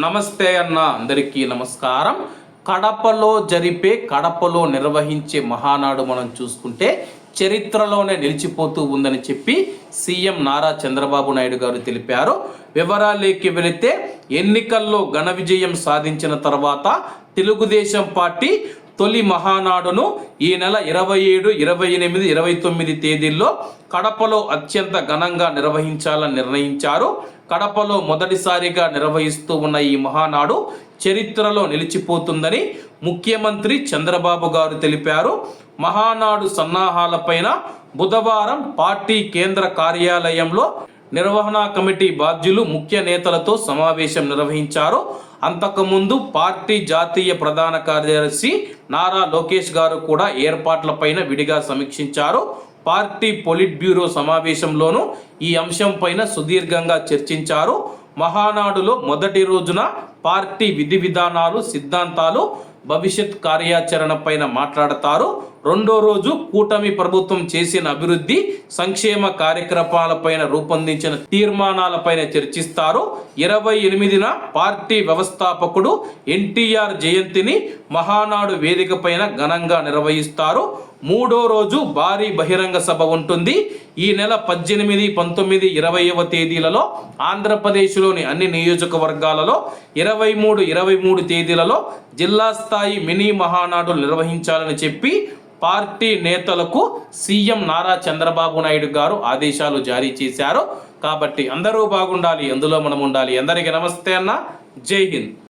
నమస్తే అన్న అందరికీ నమస్కారం. కడపలో జరిపే కడపలో నిర్వహించే మహానాడు మనం చూసుకుంటే చరిత్రలోనే నిలిచిపోతూ ఉందని చెప్పి సీఎం నారా చంద్రబాబు నాయుడు గారు తెలిపారు. వివరాలేకి వెళితే ఎన్నికల్లో ఘన విజయం సాధించిన తర్వాత తెలుగుదేశం పార్టీ తొలి మహానాడును ఈ నెల ఇరవై ఏడు ఇరవై ఎనిమిది ఇరవై తొమ్మిది తేదీల్లో కడపలో అత్యంత ఘనంగా నిర్వహించాలని నిర్ణయించారు. కడపలో మొదటిసారిగా నిర్వహిస్తూ ఉన్న ఈ మహానాడు చరిత్రలో నిలిచిపోతుందని ముఖ్యమంత్రి చంద్రబాబు గారు తెలిపారు. మహానాడు సన్నాహాలపైన బుధవారం పార్టీ కేంద్ర కార్యాలయంలో నిర్వహణా కమిటీ బాధ్యులు ముఖ్య నేతలతో సమావేశం నిర్వహించారు. అంతకుముందు పార్టీ జాతీయ ప్రధాన కార్యదర్శి నారా లోకేష్ గారు కూడా ఏర్పాట్లపైన విడిగా సమీక్షించారు. పార్టీ పొలిట్ బ్యూరో సమావేశంలోనూ ఈ అంశంపైన సుదీర్ఘంగా చర్చించారు. మహానాడులో మొదటి రోజున పార్టీ విధి విధానాలు సిద్ధాంతాలు భవిష్యత్ కార్యాచరణ పైన మాట్లాడతారు. రెండో రోజు కూటమి ప్రభుత్వం చేసిన అభివృద్ధి సంక్షేమ కార్యక్రమాలపైన రూపొందించిన తీర్మానాలపైన చర్చిస్తారు. ఇరవై ఎనిమిదిన పార్టీ వ్యవస్థాపకుడు ఎన్టీఆర్ జయంతిని మహానాడు వేదిక పైన ఘనంగా నిర్వహిస్తారు. మూడో రోజు భారీ బహిరంగ సభ ఉంటుంది. ఈ నెల పద్దెనిమిది పంతొమ్మిది ఇరవైవ తేదీలలో ఆంధ్రప్రదేశ్లోని అన్ని నియోజకవర్గాలలో ఇరవై మూడు ఇరవై మూడు తేదీలలో జిల్లా స్థాయి మినీ మహానాడు నిర్వహించాలని చెప్పి పార్టీ నేతలకు సీఎం నారా చంద్రబాబు నాయుడు గారు ఆదేశాలు జారీ చేశారు. కాబట్టి అందరూ బాగుండాలి అందులో మనం ఉండాలి. అందరికీ నమస్తే అన్న. జై హింద్.